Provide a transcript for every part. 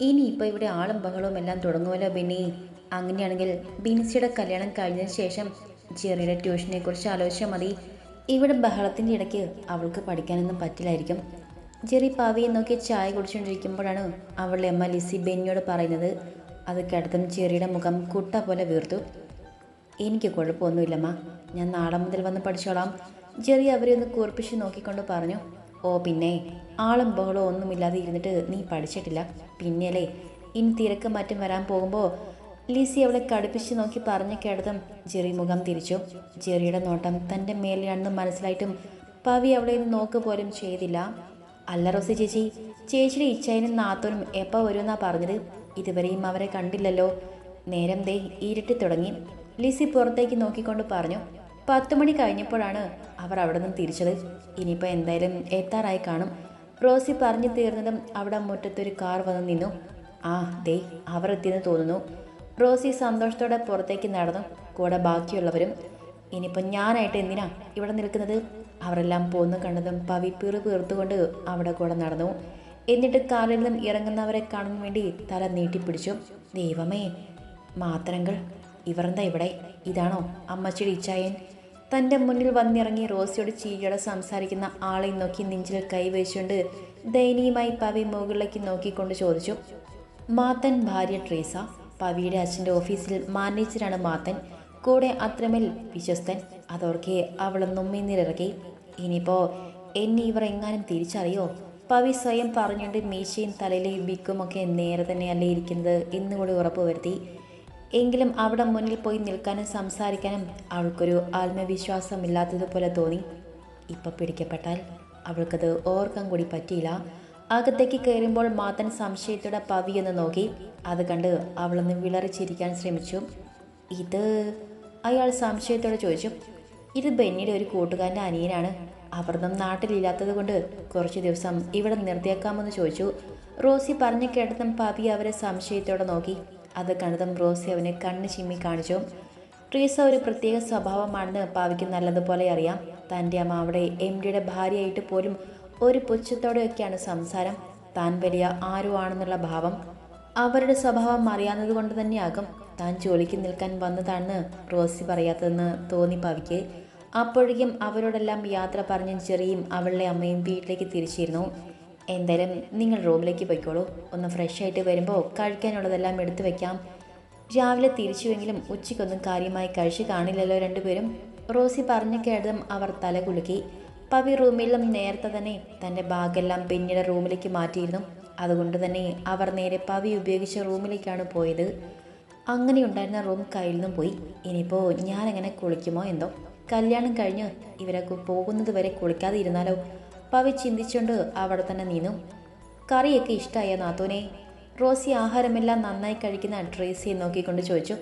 ഇനിയിപ്പോൾ ഇവിടെ ആളും ബഹളവും എല്ലാം തുടങ്ങുമല്ലോ ബിനി അങ്ങനെയാണെങ്കിൽ ബിനിസിയുടെ കല്യാണം കഴിഞ്ഞതിന് ശേഷം ജെറിയുടെ ട്യൂഷനെക്കുറിച്ച് ആലോചിച്ചാൽ മതി. ഇവിടെ ബഹളത്തിന്റെ ഇടയ്ക്ക് അവൾക്ക് പഠിക്കാനൊന്നും പറ്റില്ലായിരിക്കും. ജെറി പവിയെ നോക്കി ചായ കുടിച്ചുകൊണ്ടിരിക്കുമ്പോഴാണ് അവളുടെ അമ്മ ലിസി ബെന്നിയോട് പറയുന്നത്. അത് കിടത്തും ചെറിയുടെ മുഖം കുട്ട പോലെ വീർത്തു. എനിക്ക് കുഴപ്പമൊന്നുമില്ലമ്മ. ഞാൻ നാളെ മുതൽ വന്ന് പഠിച്ചോളാം. ജെറി അവരെ ഒന്ന് കൂർപ്പിച്ച് നോക്കിക്കൊണ്ട് പറഞ്ഞു. ഓ പിന്നെ ആളും ബഹളവും ഒന്നുമില്ലാതെ ഇരുന്നിട്ട് നീ പഠിച്ചിട്ടില്ല. പിന്നെയല്ലേ ഇനി തിരക്ക് മറ്റും വരാൻ പോകുമ്പോൾ ലിസി അവളെ കടുപ്പിച്ച് നോക്കി പറഞ്ഞു കേട്ടതും ജെറി മുഖം തിരിച്ചു. ജെറിയുടെ നോട്ടം തന്റെ മേലെയാണെന്ന് മനസ്സിലായിട്ടും പവി അവളെ നോക്ക് പോലും ചെയ്തില്ല. അല്ല റോസി ചേച്ചി ചേച്ചിയുടെ ഇച്ഛായനും നാത്തോനും എപ്പോൾ വരുമെന്നാ പറഞ്ഞത്? ഇതുവരെയും അവരെ കണ്ടില്ലല്ലോ. നേരം ദേ ഇരുട്ടി തുടങ്ങി. ലിസി പുറത്തേക്ക് നോക്കിക്കൊണ്ട് പറഞ്ഞു പത്ത് മണി കഴിഞ്ഞപ്പോഴാണ് അവർ അവിടെ നിന്ന് തിരിച്ചത്. ഇനിയിപ്പോൾ എന്തായാലും എത്താറായി കാണും. റോസി പറഞ്ഞു തീർന്നതും അവിടെ മുറ്റത്തൊരു കാർ വന്ന് നിന്നു. ആ ദേ അവർ എത്തിയെന്ന് തോന്നുന്നു. റോസി സന്തോഷത്തോടെ പുറത്തേക്ക് നടന്നു. കൂടെ ബാക്കിയുള്ളവരും ഇനിയിപ്പോൾ ഞാനായിട്ട് എന്തിനാ ഇവിടെ നിൽക്കുന്നത്? അവരെല്ലാം പോന്നു കണ്ടതും പവി പീറ് പീർത്തുകൊണ്ട് അവിടെ കൂടെ നടന്നു. എന്നിട്ട് കാറിൽ നിന്നും ഇറങ്ങുന്നവരെ കാണാൻ വേണ്ടി തല നീട്ടിപ്പിടിച്ചു. ദൈവമേ മാത്രങ്ങൾ ഇവരെന്താ ഇവിടെ? ഇതാണോ അമ്മച്ചിയുടെ ഇച്ചായൻ? തന്റെ മുന്നിൽ വന്നിറങ്ങി റോസിയോട് ചീരിയോടെ സംസാരിക്കുന്ന ആളെ നോക്കി നെഞ്ചിൽ കൈവച്ചുകൊണ്ട് ദയനീയമായി പവി മുകളിലേക്ക് നോക്കിക്കൊണ്ട് ചോദിച്ചു മാത്തൻ ഭാര്യ ട്രീസ പവിയുടെ അച്ഛന്റെ ഓഫീസിൽ മാനേജറാണ് മാത്തൻ കൂടെ അത്രമേൽ വിശ്വസ്തൻ. അതോർക്കെ അവൾ നുമ്മിന്നിറക്കി ഇനിയിപ്പോൾ എന്നെ ഇവർ എങ്ങാനും തിരിച്ചറിയോ? പവി സ്വയം പറഞ്ഞുകൊണ്ട് മീശയും തലയിലെ ബിക്കുമൊക്കെ നേരെ തന്നെയല്ലേ ഇരിക്കുന്നത് എന്നുകൂടി ഉറപ്പുവരുത്തി. എങ്കിലും അവിടെ മുന്നിൽ പോയി നിൽക്കാനും സംസാരിക്കാനും അവൾക്കൊരു ആത്മവിശ്വാസമില്ലാത്തതുപോലെ തോന്നി. ഇപ്പം പിടിക്കപ്പെട്ടാൽ അവൾക്കത് ഓർക്കാൻ കൂടി പറ്റിയില്ല. അകത്തേക്ക് കയറുമ്പോൾ മാത്തൻ സംശയത്തോടെ പവി എന്ന് നോക്കി. അത് കണ്ട് അവളൊന്ന് വിളറിച്ചിരിക്കാൻ ശ്രമിച്ചു. ഇത് അയാൾ സംശയത്തോടെ ചോദിച്ചു. ഇത് ബെന്നിയുടെ ഒരു കൂട്ടുകാരന്റെ അനിയനാണ്. അവർന്നും നാട്ടിലില്ലാത്തത് കൊണ്ട് കുറച്ച് ദിവസം ഇവിടെ നിർത്തിയേക്കാമെന്ന് ചോദിച്ചു. റോസി പറഞ്ഞു കേട്ടതും പവി അവരെ സംശയത്തോടെ നോക്കി. അത് കണ്ടതും റോസി അവനെ കണ്ണ് ചിമ്മി കാണിച്ചു. ട്രീസ ഒരു പ്രത്യേക സ്വഭാവമാണെന്ന് പാവിക്ക് നല്ലതുപോലെ അറിയാം. തന്റെ അമ്മ അവിടെ എം ഡിയുടെ ഭാര്യയായിട്ട് പോലും ഒരു പുച്ഛത്തോടെയൊക്കെയാണ് സംസാരം. താൻ വലിയ ആരോ ആണെന്നുള്ള ഭാവം അവരുടെ സ്വഭാവം അറിയാവുന്നത് കൊണ്ട് തന്നെയാകും താൻ ജോലിക്ക് നിൽക്കാൻ വന്നതാണെന്ന് റോസി പറയാത്തതെന്ന് തോന്നി പവിക്ക് അപ്പോഴേക്കും അവരോടെല്ലാം യാത്ര പറഞ്ഞ ചെറിയും അവളുടെ അമ്മയും വീട്ടിലേക്ക് തിരിച്ചിരുന്നു. എന്തായാലും നിങ്ങൾ റൂമിലേക്ക് പോയിക്കോളൂ. ഒന്ന് ഫ്രഷ് ആയിട്ട് വരുമ്പോൾ കഴിക്കാനുള്ളതെല്ലാം എടുത്തു വെക്കാം. രാവിലെ തിരിച്ചുവെങ്കിലും ഉച്ചയ്ക്കൊന്നും കാര്യമായി കഴിച്ചു കാണില്ലല്ലോ രണ്ടുപേരും. റോസി പറഞ്ഞ കേട്ടതും അവർ തല കുലുക്കി. പവി റൂമിലും നേരത്തെ തന്നെ തന്റെ ബാഗെല്ലാം പിന്നീട് റൂമിലേക്ക് മാറ്റിയിരുന്നു. അതുകൊണ്ട് തന്നെ അവർ നേരെ പവി ഉപയോഗിച്ച റൂമിലേക്കാണ് പോയത്. അങ്ങനെ ഉണ്ടായിരുന്ന റൂം കയ്യിൽ നിന്നും പോയി. ഇനിയിപ്പോൾ ഞാനെങ്ങനെ കുളിക്കുമോ എന്തോ? കല്യാണം കഴിഞ്ഞ് ഇവരൊക്കെ പോകുന്നത് വരെ കുളിക്കാതെ ഇരുന്നാലോ? പവി ചിന്തിച്ചുകൊണ്ട് അവിടെ തന്നെ നീന്നു. കറിയൊക്കെ ഇഷ്ടമായ നാത്തോനെ? റോസി ആഹാരമെല്ലാം നന്നായി കഴിക്കുന്ന ട്രേസിയെ നോക്കിക്കൊണ്ട് ചോദിച്ചു.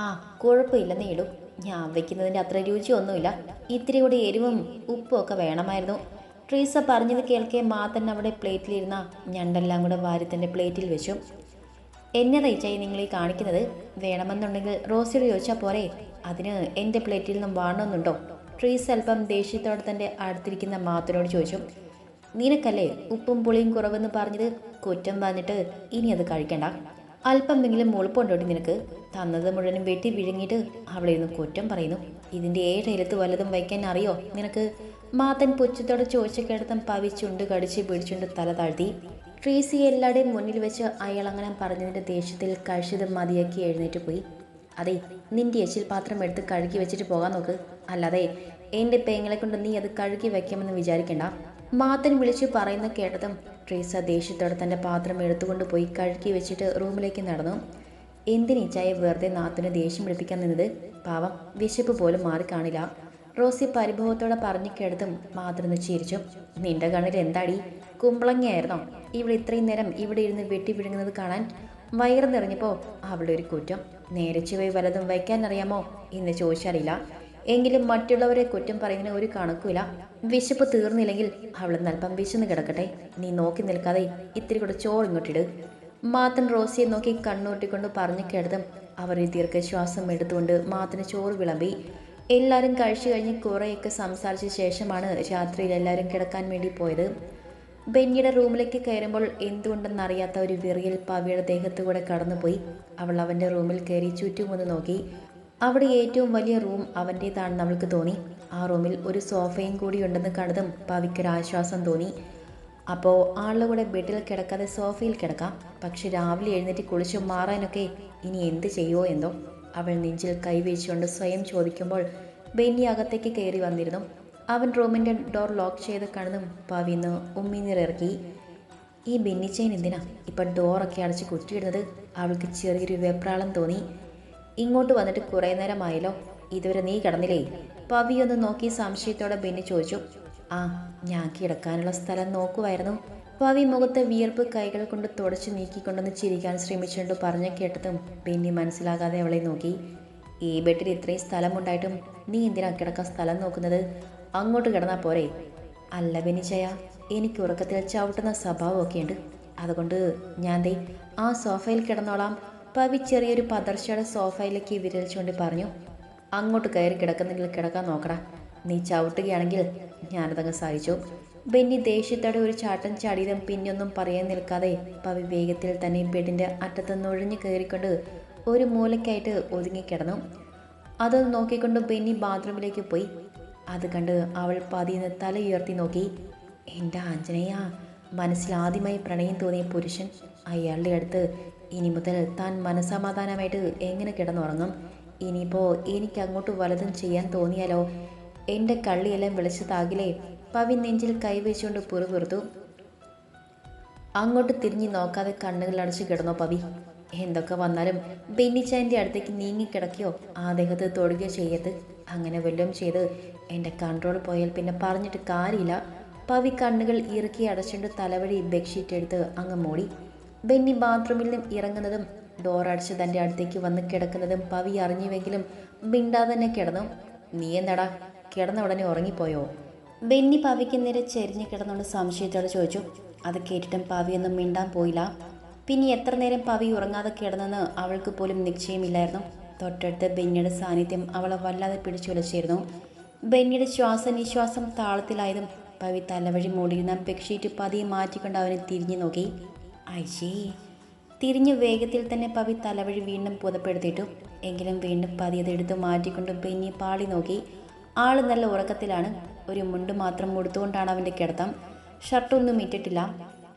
ആ കുഴപ്പമില്ലെന്നേ ഇടൂ ഞാൻ വയ്ക്കുന്നതിന്റെ അത്ര രുചിയൊന്നുമില്ല. ഇത്തിരി കൂടി എരിവും ഉപ്പും ഒക്കെ വേണമായിരുന്നു. ട്രീസ പറഞ്ഞത് കേൾക്കെ മാത്തൻ അവിടെ പ്ലേറ്റിലിരുന്ന ഞണ്ടെല്ലാം കൂടെ വാര്യത്തിന്റെ പ്ലേറ്റിൽ വെച്ചു. എന്നെ തയ്ച്ചായി നിങ്ങൾ ഈ കാണിക്കുന്നത്. വേണമെന്നുണ്ടെങ്കിൽ റോസിയോട് ചോദിച്ചാൽ പോരെ. അതിന് എന്റെ പ്ലേറ്റിൽ നിന്നും വാണമെന്നുണ്ടോ ട്രീസ് അല്പം ദേഷ്യത്തോടെ അടുത്തിരിക്കുന്ന മാത്തനോട് ചോദിച്ചു നിനക്കല്ലേ ഉപ്പും പുളിയും കുറവെന്ന് പറഞ്ഞത്? കുറ്റം വന്നിട്ട് ഇനി അത് കഴിക്കണ്ട. അല്പമെങ്കിലും മുളുപ്പുണ്ടോട്ടി നിനക്ക് തന്നത് മുഴുവനും വെട്ടി വിഴുങ്ങിയിട്ട് അവിടെ ഇരുന്ന് കുറ്റം പറയുന്നു. ഇതിന്റെ ഏഴെഴുത്ത് വല്ലതും വയ്ക്കാൻ അറിയോ നിനക്ക് മാത്തൻ പുച്ഛത്തോടെ ചോദിച്ച കിടത്തം പവിച്ചുണ്ട് കടിച്ച് പിടിച്ചുണ്ട് തല താഴ്ത്തി. ട്രീസി എല്ലാവരുടെയും മുന്നിൽ വെച്ച് അയാൾ അങ്ങനെ പറഞ്ഞതിന്റെ ദേഷ്യത്തിൽ കഴിച്ചത് മതിയാക്കി എഴുന്നേറ്റ് പോയി. അതെ നിന്റെ എച്ചിൽ പാത്രം എടുത്ത് കഴുകി വെച്ചിട്ട് പോകാൻ നോക്ക്. അല്ലാതെ എന്റെ പേങ്ങളെ കൊണ്ട് നീ അത് കഴുകി വെക്കാമെന്ന് വിചാരിക്കണ്ട. മാത്തൻ വിളിച്ചു പറയുന്ന കേട്ടതും ട്രീസ ദേഷ്യത്തോടെ തന്റെ പാത്രം എടുത്തുകൊണ്ട് പോയി കഴുകി വെച്ചിട്ട് റൂമിലേക്ക് നടന്നു. എന്തിനീച്ചായ വെറുതെ നാത്തിന് ദേഷ്യം പിടിപ്പിക്കാൻ നിന്നത്? പാവം വിശപ്പ് പോലും മാറി കാണില്ല. റോസി പരിഭവത്തോടെ പറഞ്ഞു കേട്ടതും മാത്രം ചിരിച്ചു. നിന്റെ കണ്ണിൽ എന്താടി? കുമ്പളങ്ങയായിരുന്നോ? ഇവിടെ ഇത്രയും നേരം ഇവിടെ ഇരുന്ന് വെട്ടി വിഴുങ്ങുന്നത് കാണാൻ വയറ് നിറഞ്ഞപ്പോൾ അവളുടെ ഒരു കുറ്റം. നേരെ വലതും വയ്ക്കാൻ അറിയാമോ? എന്ന് ചോദിച്ചറിയില്ല. എങ്കിലും മറ്റുള്ളവരെ കുറ്റം പറയുന്ന ഒരു കണക്കുമില്ല. വിശപ്പ് തീർന്നില്ലെങ്കിൽ അവൾ നൽപ്പം വിശന്ന് കിടക്കട്ടെ. നീ നോക്കി നിൽക്കാതെ ഇത്തിരി കൂടെ ചോറ് ഇങ്ങോട്ടിട്. മാത്തൻ റോസിയെ നോക്കി കണ്ണൂട്ടിക്കൊണ്ട് പറഞ്ഞു കേട്ടതും അവർ ഈ ദീർഘശ്വാസം എടുത്തുകൊണ്ട് മാത്തിന് ചോറ് വിളമ്പി. എല്ലാവരും കഴിച്ചു കഴിഞ്ഞ് കുറേയൊക്കെ സംസാരിച്ച ശേഷമാണ് രാത്രിയിൽ എല്ലാവരും കിടക്കാൻ വേണ്ടി പോയത്. ബെന്നിയുടെ റൂമിലേക്ക് കയറുമ്പോൾ എന്തുകൊണ്ടെന്നറിയാത്ത ഒരു വിറിയൽ പവിയുടെ ദേഹത്തുകൂടെ കടന്നുപോയി. അവൾ അവന്റെ റൂമിൽ കയറി ചുറ്റുമൊന്ന് നോക്കി. അവിടെ ഏറ്റവും വലിയ റൂം അവന്റേതാണെന്ന് അവൾക്ക് തോന്നി. ആ റൂമിൽ ഒരു സോഫയും കൂടി ഉണ്ടെന്ന് കണ്ടതും പവിക്കൊരാശ്വാസം തോന്നി. അപ്പോൾ ആളുടെ കൂടെ ബെഡിൽ കിടക്കാതെ സോഫയിൽ കിടക്കാം. പക്ഷെ രാവിലെ എഴുന്നേറ്റ് കുളിച്ചു മാറാനൊക്കെ ഇനി എന്ത് ചെയ്യുമോ എന്തോ. അവൾ നെഞ്ചിൽ കൈവീഴ്ചുകൊണ്ട് സ്വയം ചോദിക്കുമ്പോൾ ബെന്നി അകത്തേക്ക് കയറി വന്നിരുന്നു. അവൻ റൂമിന്റെ ഡോർ ലോക്ക് ചെയ്ത് കണ്ടതും പവിന്ന് ഉമ്മിനിറക്കി ഈ ബെന്നിച്ചേൻ എന്തിനാ? ഇപ്പം ഡോറൊക്കെ അടച്ച് കുറ്റിയിടുന്നത് അവൾക്ക് ചെറിയൊരു വെപ്രാളം തോന്നി. ഇങ്ങോട്ട് വന്നിട്ട് കുറേ നേരമായല്ലോ. ഇതുവരെ നീ കിടന്നില്ലേ? പവി ഒന്ന് നോക്കി സംശയത്തോടെ ബെന്നി ചോദിച്ചു. ആ ഞാൻ കിടക്കാനുള്ള സ്ഥലം നോക്കുമായിരുന്നു പവി മുഖത്ത് വിയർപ്പ് കൈകൾ കൊണ്ട് തുടച്ചു നീക്കിക്കൊണ്ടൊന്ന് ചിരിക്കാൻ ശ്രമിച്ചുകൊണ്ട് പറഞ്ഞു കേട്ടതും ബെന്നി മനസ്സിലാകാതെ അവളെ നോക്കി. ഈ ബെഡിൽ ഇത്രയും സ്ഥലമുണ്ടായിട്ടും നീ എന്തിനാ കിടക്കാൻ സ്ഥലം നോക്കുന്നത്? അങ്ങോട്ട് കിടന്നാൽ പോരെ. അല്ല ബെനിച്ചയ എനിക്ക് ഉറക്കത്തിൽ ചവിട്ടുന്ന സ്വഭാവമൊക്കെയുണ്ട്. അതുകൊണ്ട് ഞാൻ ദേ ആ സോഫയിൽ കിടന്നോളാം. പവി ചെറിയൊരു പതർച്ചയുടെ സോഫയിലേക്ക് വിരൽ ചൂണ്ടി പറഞ്ഞു അങ്ങോട്ട് കയറി കിടക്കുന്നെങ്കിൽ കിടക്കാൻ നോക്കടാ. നീ ചവിട്ടുകയാണെങ്കിൽ ഞാനതങ്ങ് സഹിച്ചു. ബെന്നി ദേഷ്യത്തോടെ ഒരു ചാട്ടം ചാടിയതും പിന്നൊന്നും പറയാൻ നിൽക്കാതെ പവി വേഗത്തിൽ തന്നെ ബെഡിന്റെ അറ്റത്ത് നുഴഞ്ഞു കയറിക്കൊണ്ട് ഒരു മൂലയ്ക്കായിട്ട് ഒതുങ്ങിക്കിടന്നു അത് നോക്കിക്കൊണ്ട് ബെന്നി ബാത്റൂമിലേക്ക് പോയി. അത് കണ്ട് അവൾ പതിന്ന് തല ഉയർത്തി നോക്കി. എന്റെ ആഞ്ജനേയ മനസ്സിൽ ആദ്യമായി പ്രണയം തോന്നിയ പുരുഷൻ അയാളുടെ അടുത്ത് ഇനി മുതൽ താൻ മനസമാധാനമായിട്ട് എങ്ങനെ കിടന്നുറങ്ങും? ഇനിയിപ്പോൾ എനിക്ക് അങ്ങോട്ട് വലതും ചെയ്യാൻ തോന്നിയാലോ? എന്റെ കള്ളിയെല്ലാം വിളിച്ചതാകിലേ പവി നെഞ്ചിൽ കൈവച്ചുകൊണ്ട് പുറപുറത്തു അങ്ങോട്ട് തിരിഞ്ഞു നോക്കാതെ കണ്ണുകൾ അടച്ചു കിടന്നോ പവി? എന്തൊക്കെ വന്നാലും ബെന്നിച്ചാന്റെ അടുത്തേക്ക് നീങ്ങിക്കിടക്കുകയോ ആ ദേഹത്ത് തൊടുകയോ ചെയ്യരുത്. അങ്ങനെ വല്ലതും ചെയ്ത് എന്റെ കൺട്രോൾ പോയാൽ പിന്നെ പറഞ്ഞിട്ട് കാര്യമില്ല. പവി കണ്ണുകൾ ഇറുക്കി അടച്ചുകൊണ്ട് തലവഴി ബെഡ്ഷീറ്റ് എടുത്ത് അങ്ങ് മൂടി. ബെന്നി ബാത്റൂമിൽ നിന്നും ഇറങ്ങുന്നതും ഡോർ അടച്ച് തന്റെ അടുത്തേക്ക് വന്ന് കിടക്കുന്നതും പവി അറിഞ്ഞുവെങ്കിലും മിണ്ടാതെ തന്നെ കിടന്നു. നീ എന്താടാ? കിടന്ന ഉടനെ ഉറങ്ങിപ്പോയോ? ബെന്നി പവിക്ക് നേരെ ചെരിഞ്ഞ് കിടന്നുകൊണ്ട് സംശയത്തോടെ ചോദിച്ചു. അത് കേട്ടിട്ടും പവിയൊന്നും മിണ്ടാൻ പോയില്ല. പിന്നെ എത്ര നേരം പവി ഉറങ്ങാതെ കിടന്നെന്ന് അവൾക്ക് പോലും നിശ്ചയമില്ലായിരുന്നു. തൊട്ടടുത്ത് ബെന്നിയുടെ സാന്നിധ്യം അവളെ വല്ലാതെ പിടിച്ചുലച്ചിരുന്നു. ബെന്നിയുടെ ശ്വാസനിശ്വാസം താളത്തിലായതും പവി തലവഴി മൂടിയിരുന്ന ബെഡ്ഷീറ്റ് പതിയെ മാറ്റിക്കൊണ്ട് അവനെ തിരിഞ്ഞു നോക്കി. ഐശേ തിരിഞ്ഞ് വേഗത്തിൽ തന്നെ പവി തലവഴി വീണ്ടും പുതപ്പെടുത്തിയിട്ടു. എങ്കിലും വീണ്ടും പതി മാറ്റിക്കൊണ്ട് പെഞ്ഞി പാളി നോക്കി. ആൾ നല്ല ഉറക്കത്തിലാണ്. ഒരു മുണ്ട് മാത്രം മുടുത്തുകൊണ്ടാണ് അവന്റെ കിടത്തം. ഷർട്ടൊന്നും ഇട്ടിട്ടില്ല.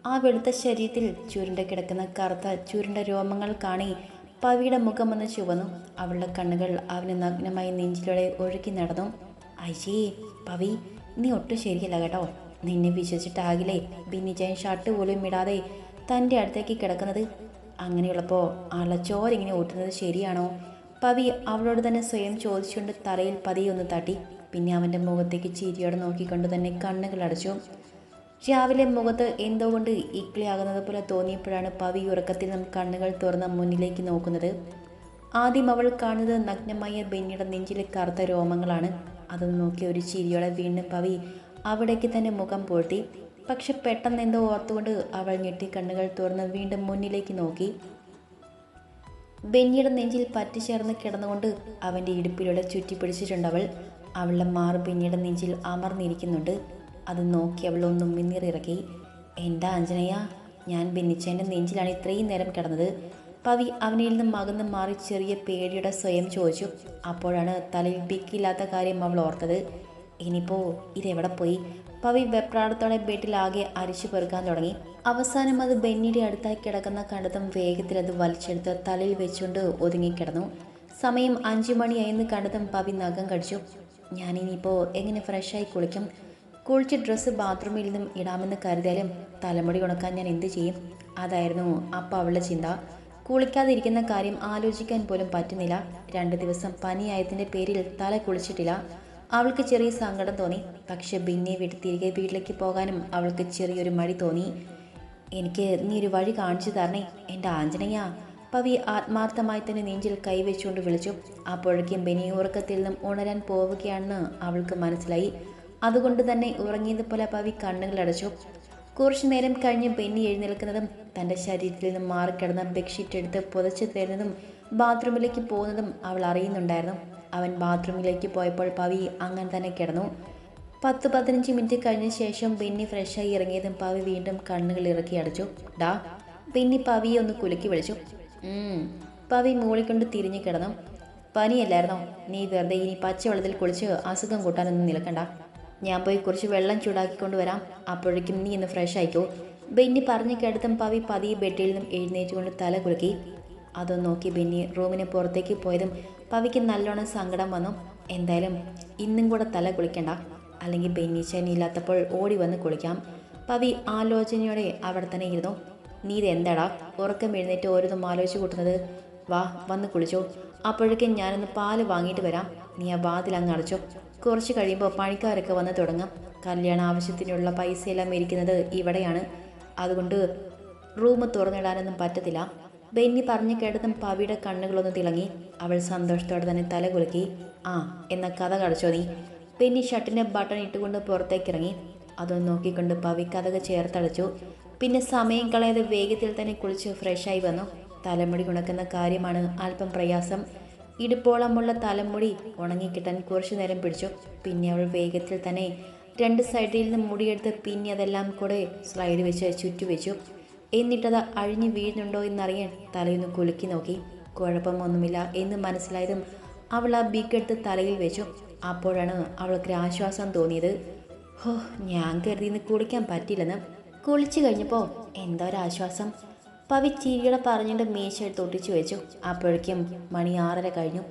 ആ വെളുത്ത ശരീരത്തിൽ ചുരുണ്ട കിടക്കുന്ന കറുത്ത ചുരുണ്ട രോമങ്ങൾ കാണി പവിയുടെ മുഖം ഒന്ന് ചുവന്നു. അവളുടെ കണ്ണുകൾ അവന് നഗ്നമായി നെഞ്ചിലൂടെ ഒഴുക്കി നടന്നു. അയ്യേ പവി നീ ഒട്ടും ശരിയല്ല കേട്ടോ. നിന്നെ വിശ്വസിച്ചിട്ടാകില്ലേ ബിന്നിജയൻ ഷർട്ട് പോലും ഇടാതെ തന്റെ അടുത്തേക്ക് കിടക്കുന്നത്. അങ്ങനെയുള്ളപ്പോൾ ആളുടെ ചോരിങ്ങനെ ഊട്ടുന്നത് ശരിയാണോ? പവി അവളോട് തന്നെ സ്വയം ചോദിച്ചുകൊണ്ട് തറയിൽ പതിയെ ഒന്ന് തട്ടി. പിന്നെ അവന്റെ മുഖത്തേക്ക് ചിരിയോടെ നോക്കിക്കൊണ്ട് തന്നെ കണ്ണുകൾ അടച്ചു. രാവിലെ മുഖത്ത് എന്തോ കൊണ്ട് ഇക്ലിയാകുന്നത് പോലെ തോന്നിയപ്പോഴാണ് പവി ഉറക്കത്തിൽ നിന്നും കണ്ണുകൾ തുറന്ന് മുന്നിലേക്ക് നോക്കുന്നത്. ആദ്യം അവൾ കാണുന്നത് നഗ്നമായ ബെന്നിയുടെ നെഞ്ചിലെ കറുത്ത രോമങ്ങളാണ്. അത് നോക്കി ഒരു ചിരിയോടെ വീണ്ടും പവി അവിടേക്ക് തന്നെ മുഖം പൂഴ്ത്തി. പക്ഷെ പെട്ടെന്ന് എന്തോ ഓർത്തുകൊണ്ട് അവൾ ഞെട്ടി കണ്ണുകൾ തുറന്ന് വീണ്ടും മുന്നിലേക്ക് നോക്കി. ബെന്നിയുടെ നെഞ്ചിൽ പറ്റിച്ചേർന്ന് കിടന്നുകൊണ്ട് അവന്റെ ഇടുപ്പിലൂടെ ചുറ്റിപ്പിടിച്ചിട്ടുണ്ട് അവൾ. അവളുടെ മാറ് ബെന്നിയുടെ നെഞ്ചിൽ അമർന്നിരിക്കുന്നുണ്ട്. അത് നോക്കി അവൾ ഒന്നും മിന്നിറിറക്കി. എന്താ അഞ്ജനയ ഞാൻ ബെന്നിച്ചേന്റെ നെഞ്ചിലാണ് ഇത്രയും നേരം കിടന്നത്. പവി അവനിൽ നിന്നും മകന്ന് മാറി ചെറിയ പേടിയുടെ സ്വയം ചോദിച്ചു. അപ്പോഴാണ് തലയിൽ ബിക്കില്ലാത്ത കാര്യം അവൾ ഓർത്തത്. ഇനിയിപ്പോൾ ഇതെവിടെ പോയി? പവി വെപ്രാടത്തോടെ ബെഡിലാകെ അരിച്ചു പെറുക്കാൻ തുടങ്ങി. അവസാനം അത് ബെന്നിയുടെ അടുത്തായി കിടക്കുന്ന കണ്ടതും വേഗത്തിൽ അത് വലിച്ചെടുത്ത് തലയിൽ വെച്ചുകൊണ്ട് ഒതുങ്ങിക്കിടന്നു സമയം അഞ്ചു മണിയായെന്ന് കണ്ടതും പവി നഖം കടിച്ചു. ഞാനിനിയിപ്പോൾ എങ്ങനെ ഫ്രഷായി കുളിക്കും? കുളിച്ച് ഡ്രസ്സ് ബാത്റൂമിൽ നിന്നും ഇടാമെന്ന് കരുതിയാലും തലമുടി ഉണക്കാൻ ഞാൻ എന്ത് ചെയ്യും? അതായിരുന്നു അപ്പോൾ അവളുടെ ചിന്ത. കുളിക്കാതിരിക്കുന്ന കാര്യം ആലോചിക്കാൻ പോലും പറ്റുന്നില്ല. രണ്ട് ദിവസം പനിയായതിന്റെ പേരിൽ തല കുളിച്ചിട്ടില്ല. അവൾക്ക് ചെറിയ സങ്കടം തോന്നി. പക്ഷെ ബിന്നെ വിട്ട് തിരികെ വീട്ടിലേക്ക് പോകാനും അവൾക്ക് ചെറിയൊരു മടി തോന്നി. എനിക്ക് നീ ഒരു വഴി കാണിച്ചു തരണേ. എന്റെ ആഞ്ജനയ്യ പവി ആത്മാർത്ഥമായി തന്നെ നെഞ്ചിൽ കൈവച്ചുകൊണ്ട് വിളിച്ചു. അപ്പോഴേക്കും ബെനി ഉറക്കത്തിൽ നിന്നും ഉണരാൻ പോവുകയാണെന്ന് അവൾക്ക് മനസ്സിലായി. അതുകൊണ്ട് തന്നെ ഉറങ്ങിയതുപോലെ പവി കണ്ണുകളടച്ചു കുറച്ചു നേരം കഴിഞ്ഞ് ബെന്നി എഴുന്നേൽക്കുന്നതും തന്റെ ശരീരത്തിൽ നിന്നും മാറിക്കിടന്ന ബെഡ്ഷീറ്റ് എടുത്ത് പുതച്ചു തരുന്നതും ബാത്റൂമിലേക്ക് പോകുന്നതും അവൾ അറിയുന്നുണ്ടായിരുന്നു. അവൻ ബാത്റൂമിലേക്ക് പോയപ്പോൾ പവി അങ്ങനെ തന്നെ കിടന്നു. പത്ത് പതിനഞ്ച് മിനിറ്റ് കഴിഞ്ഞ ശേഷം ബെന്നി ഫ്രഷായി ഇറങ്ങിയതും പവി വീണ്ടും കണ്ണുകൾ ഇറക്കി അടച്ചു. ഡാ ബെന്നി പവിയെ ഒന്ന് കുലുക്കി വിളിച്ചു. പവി മൂളിക്കൊണ്ട് തിരിഞ്ഞു കിടന്നു. പനിയല്ലായിരുന്നോ? നീ വെറുതെ ഇനി പച്ചവെള്ളത്തിൽ കുളിച്ച് അസുഖം കൂട്ടാനൊന്നും നിൽക്കണ്ട. ഞാൻ പോയി കുറച്ച് വെള്ളം ചൂടാക്കി കൊണ്ടുവരാം അപ്പോഴേക്കും നീ ഇന്ന് ഫ്രഷ് ആയിക്കോ. ബെന്നി പറഞ്ഞു കേട്ടതും പവി പതിയെ ബെഡിൽ നിന്നും എഴുന്നേറ്റുകൊണ്ട് തല കുലുക്കി. അതൊന്നു നോക്കി ബെന്നി റൂമിന് പുറത്തേക്ക് പോയതും പവിക്ക് നല്ലോണം സങ്കടം വന്നു. എന്തായാലും ഇന്നും കൂടെ തല കുളിക്കണ്ട. അല്ലെങ്കിൽ ബെന്നി ചേനി ഇല്ലാത്തപ്പോൾ ഓടി വന്ന് കുളിക്കാം. പവി ആലോചനയോടെ അവിടെ തന്നെ ഇരുന്നു. നീ ഇത് എന്താടാ? ഉറക്കം എഴുന്നേറ്റ് ഓരോന്നും ആലോചിച്ച് കൂട്ടുന്നത്. വാ വന്ന് കുളിച്ചോ. അപ്പോഴേക്കും ഞാനൊന്ന് പാൽ വാങ്ങിയിട്ട് വരാം. നീ ആ വാതിൽ അങ്ങ് അടച്ചോ. കുറച്ച് കഴിയുമ്പോൾ പണിക്കാരൊക്കെ വന്ന് തുടങ്ങും. കല്യാണ ആവശ്യത്തിനുള്ള പൈസയെല്ലാം ഇരിക്കുന്നത് ഇവിടെയാണ്. അതുകൊണ്ട് റൂം തുറന്നിടാനൊന്നും പറ്റത്തില്ല. ബെന്നി പറഞ്ഞു കേട്ടതും പവിയുടെ കണ്ണുകളൊന്ന് തിളങ്ങി. അവൾ സന്തോഷത്തോടെ തന്നെ തല കുലുക്കി. ആ എന്ന കഥ കടച്ചോ നീ. ബെന്നി ഷർട്ടിന്റെ ബട്ടൺ ഇട്ടുകൊണ്ട് പുറത്തേക്ക് ഇറങ്ങി അതൊന്ന് നോക്കിക്കൊണ്ട് പവി കഥക ചേർത്തടച്ചു പിന്നെ സമയം കളയാതെ വേഗത്തിൽ തന്നെ കുളിച്ച് ഫ്രഷായി വന്നു. തലമുടി ഉണക്കുന്ന കാര്യമാണ് അല്പം പ്രയാസം. ഇടുപ്പോളമുള്ള തലമുടി ഉണങ്ങിക്കിട്ടാൻ കുറച്ചു നേരം പിടിച്ചു. പിന്നെ അവൾ വേഗത്തിൽ തന്നെ രണ്ട് സൈഡിൽ നിന്ന് മുടിയെടുത്ത് പിന്നെ അതെല്ലാം കൂടെ സ്ലൈഡ് വെച്ച് ചുറ്റുവെച്ചു എന്നിട്ടത് അഴിഞ്ഞു വീഴുന്നുണ്ടോ എന്നറിയാൻ തലയൊന്ന് കുലുക്കി നോക്കി. കുഴപ്പമൊന്നുമില്ല എന്ന് മനസ്സിലായതും അവൾ ആ ബീക്കെടുത്ത് തലയിൽ വെച്ചു. അപ്പോഴാണ് അവൾക്ക് ആശ്വാസം തോന്നിയത്. ഹോ ഞാൻ കരുതിന്ന് കുളിക്കാൻ പറ്റില്ലെന്ന്. കുളിച്ചു കഴിഞ്ഞപ്പോൾ എന്തോ ഒരു ആശ്വാസം? പവി ചിരിയുടെ പറഞ്ഞിട്ട് മേശ ഒട്ടിച്ചു വെച്ചു. അപ്പോഴേക്കും മണി ആറര കഴിഞ്ഞു.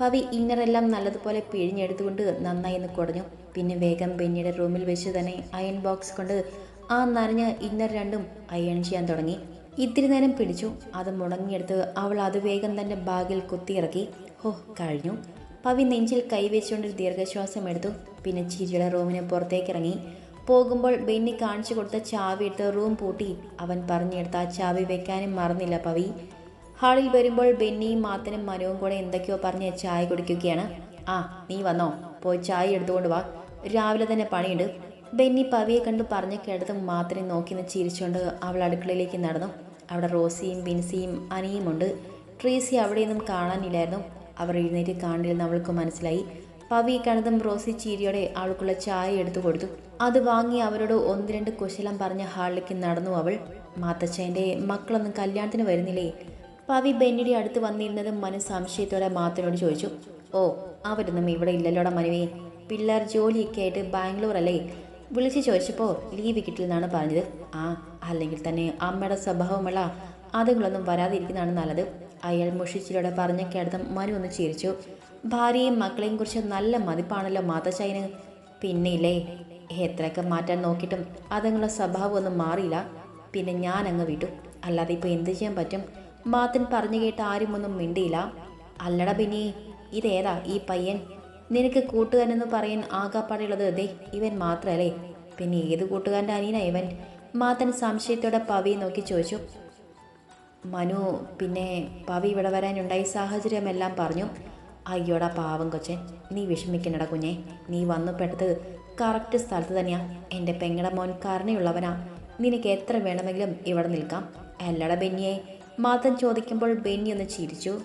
പവി ഇന്നറെല്ലാം നല്ലതുപോലെ പിഴിഞ്ഞെടുത്തുകൊണ്ട് നന്നായി ഒന്ന് കുടഞ്ഞു. പിന്നെ വേഗം ബെന്നിയുടെ റൂമിൽ വെച്ച് തന്നെ അയൺ ബോക്സ് കൊണ്ട് ആ നനഞ്ഞ ഇന്നർ രണ്ടും അയൺ ചെയ്യാൻ തുടങ്ങി. ഇത്തിരി നേരം പിടിച്ചു. അത് മുടങ്ങിയെടുത്ത് അവൾ അത് വേഗം തന്നെ ബാഗിൽ കുത്തിയിറക്കി. ഹോ കഴിഞ്ഞു. പവി നെഞ്ചിൽ കൈവച്ചുകൊണ്ട് ദീർഘശ്വാസം എടുത്തു. പിന്നെ ചിരിയുടെ റൂമിന് പുറത്തേക്ക് ഇറങ്ങി പോകുമ്പോൾ ബെന്നി കാണിച്ചു കൊടുത്ത ചാവി എടുത്ത് റൂം പൂട്ടി. അവൻ പറഞ്ഞെടുത്ത ആ ചാവി വെക്കാനും മറന്നില്ല പവി. ഹാളിൽ വരുമ്പോൾ ബെന്നിയും മാത്തനും മനുവും കൂടെ എന്തൊക്കെയോ പറഞ്ഞ് ചായ കുടിക്കുകയാണ്. ആ നീ വന്നോ? പോയി ചായ എടുത്തുകൊണ്ട് വാ. രാവിലെ തന്നെ പണിയുണ്ട്. ബെന്നി പവിയെ കണ്ട് പറഞ്ഞ് കേട്ടതും മാത്രം നോക്കി നിന്ന് ചിരിച്ചുകൊണ്ട് അവൾ അടുക്കളയിലേക്ക് നടന്നു. അവിടെ റോസിയും ബിൻസിയും അനിയും ഉണ്ട്. ട്രീസി അവിടെയൊന്നും കാണാനില്ലായിരുന്നു. അവർ എഴുന്നേറ്റ് കാണില്ലെന്ന് അവൾക്ക് മനസ്സിലായി. പവി കണ്ടതും റോസി ചീരിയോടെ അവൾക്കുള്ള ചായ എടുത്തു കൊടുത്തു. അത് വാങ്ങി അവരോട് ഒന്ന് രണ്ട് കുശലം പറഞ്ഞ ഹാളിലേക്ക് നടന്നു അവൾ. മാത്തച്ഛന്റെ മക്കളൊന്നും കല്യാണത്തിന് വരുന്നില്ലേ? പവി ബെന്നിയുടെ അടുത്ത് വന്നിരുന്നതും മനു സംശയത്തോടെ മാത്തനോട് ചോദിച്ചു. ഓ അവരൊന്നും ഇവിടെ ഇല്ലല്ലോടാ മനുവേ. പിള്ളേർ ജോലിയൊക്കെ ആയിട്ട് ബാംഗ്ലൂർ അല്ലേ? വിളിച്ച് ചോദിച്ചപ്പോൾ ലീവ് കിട്ടില്ലെന്നാണ് പറഞ്ഞത്. ആ അല്ലെങ്കിൽ തന്നെ അമ്മയുടെ സ്വഭാവമുള്ള അതുങ്ങളൊന്നും വരാതിരിക്കുന്നതാണ് നല്ലത്. അയാൾ മുഷിച്ചിലൂടെ പറഞ്ഞ കേട്ടതും മനു ഒന്ന് ചിരിച്ചു. ഭാര്യയും മക്കളെയും കുറിച്ച് നല്ല മതിപ്പാണല്ലോ മാതച്ചായന് പിന്നെ ഇല്ലേ എത്രയൊക്കെ മാറ്റാൻ നോക്കിയിട്ടും അതുങ്ങളുടെ സ്വഭാവം ഒന്നും മാറിയില്ല. പിന്നെ ഞാൻ അങ്ങ് വിട്ടു. അല്ലാതെ ഇപ്പോൾ എന്ത് ചെയ്യാൻ പറ്റും? മാത്തൻ പറഞ്ഞു കേട്ട് ആരും ഒന്നും മിണ്ടിയില്ല. അല്ലട പിന്നെ ഇതേതാ ഈ പയ്യൻ? നിനക്ക് കൂട്ടുകാരെന്ന് പറയാൻ ആകാപ്പാടുള്ളത് ദേ ഇവൻ മാത്രമല്ലേ പിന്നെ ഏത് കൂട്ടുകാരന്റെ അനിയനാ ഇവൻ? മാത്തൻ സംശയത്തോടെ പവിയെ നോക്കി ചോദിച്ചു. മനു പിന്നെ പവി ഇവിടെ വരാനുണ്ടായ സാഹചര്യമെല്ലാം പറഞ്ഞു. അയ്യോടാ പാവം കൊച്ചൻ നീ വിഷമിക്കണടാ കുഞ്ഞെ. നീ വന്നു പെട്ടത് കറക്റ്റ് സ്ഥലത്ത് തന്നെയാ. എന്റെ പെങ്ങടെ മോൻ കരുണയുള്ളവനാ. നിനക്ക് എത്ര വേണമെങ്കിലും ഇവിടെ നിൽക്കാം. അല്ലട ബെന്നിയെ. മാതൻ ചോദിക്കുമ്പോൾ ബെന്നി ഒന്ന് ചിരിച്ചു.